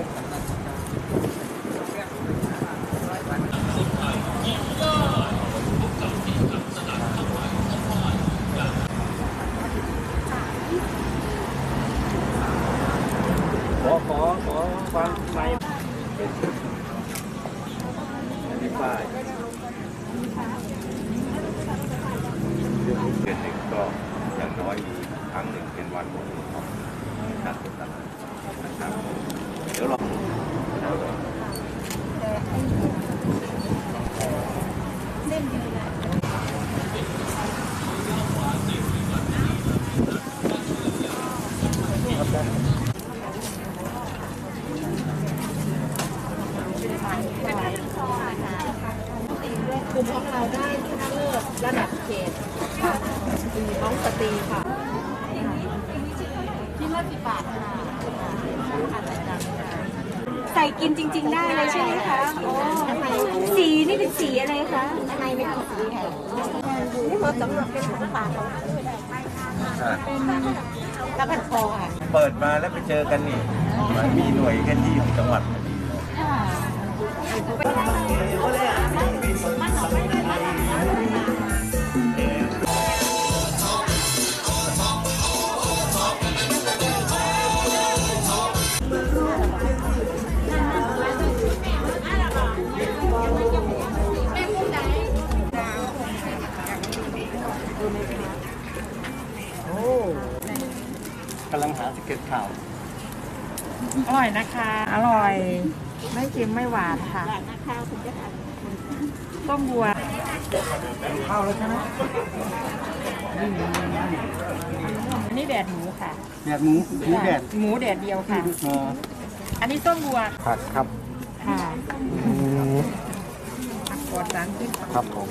ขอ ขอ ขอฟังไมค์มีป้ายเดือนหนึ่งก็อย่างน้อยมีครั้งหนึ่งเป็นวันของการตลาดนะครับเดี๋ยวเรา กลุ่มของเราได้ชนะเลิศระดับเขตค่ะน้องสตรีค่ะที่ละสิบบาทค่ะอาจารย์ค่ะใส่กินจริง ๆ ได้เลยใช่ไหมคะโอ้สีนี่เป็นสีอะไรคะข้างในไม่ต้องสีค่ะนี่เราสำหรับเป็นของฝากของแล้วก็คอค่ะ เปิดมาแล้วไปเจอกันนี่มันมีหน่วยแค่ที่ของจังหวัดพอดีเลย กำลังหาสเก็ตข่าว อร่อยนะคะ อร่อย ไม่เค็มไม่หวานค่ะข้าวคุณจะทต้มบัวข้าวแล้วใช่ไหมอันนี้แดดหมูค่ะ แดดหมูหมูแดดหมูแดดเดียวค่ะอ๋ออันนี้ต้มบัวผัดครับค่ะปลอดสารพิษครับผม